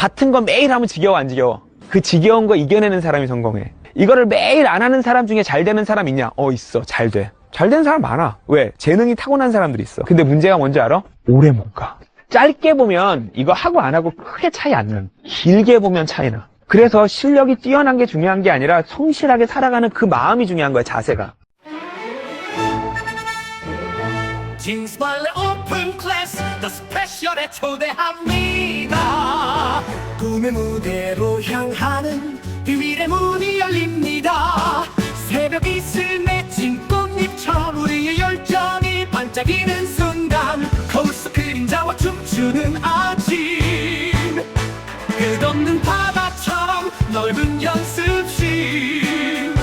같은 거 매일 하면 지겨워 안 지겨워? 그 지겨운 거 이겨내는 사람이 성공해. 이거를 매일 안 하는 사람 중에 잘 되는 사람 있냐? 어 있어. 잘 돼. 잘 되는 사람 많아. 왜? 재능이 타고난 사람들이 있어. 근데 문제가 뭔지 알아? 오래 못 가. 짧게 보면 이거 하고 안 하고 크게 차이 안 나. 길게 보면 차이 나. 그래서 실력이 뛰어난 게 중요한 게 아니라 성실하게 살아가는 그 마음이 중요한 거야, 자세가. 진스발레 오픈 클래스 더 스페셜에 초대합니다 꿈의 무대로 향하는 비밀의 문이 열립니다. 새벽 이슬 맺힌 꽃잎처럼 우리의 열정이 반짝이는 순간 거울 속 그림자와 춤추는 아침. 끝없는 바다처럼 넓은 연습실.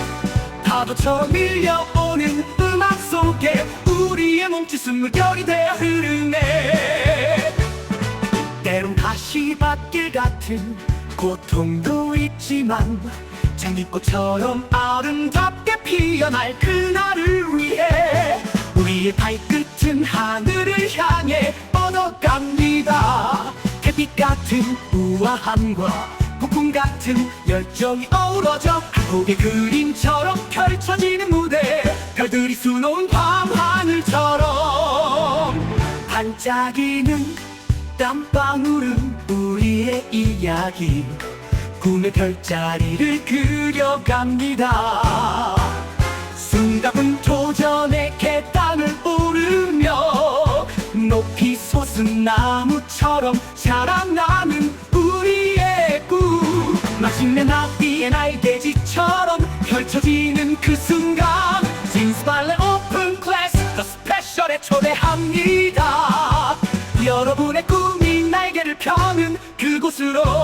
파도처럼 밀려오는 음악 속에 우리의 몸짓은 물결이 되어 흐르네 같은 고통도 있지만 장미꽃처럼 아름답게 피어날 그날을 위해 우리의 발끝은 하늘을 향해 뻗어갑니다. 햇빛 같은 우아함과 폭풍 같은 열정이 어우러져 한 폭의 그림처럼 펼쳐지는 무대 별들이 수놓은 밤하늘처럼 반짝이는 땀방울은 우리의 이야기. 꿈의 별자리를 그려갑니다. 승답은 도전의 계단을 오르며 높이 솟은 나무처럼 자라나는 우리의 꿈. 마침내 나비의 날개지처럼 펼쳐지는 그 순간 진스발레 오픈 클래스 더 스페셜에 초대합니다. slow.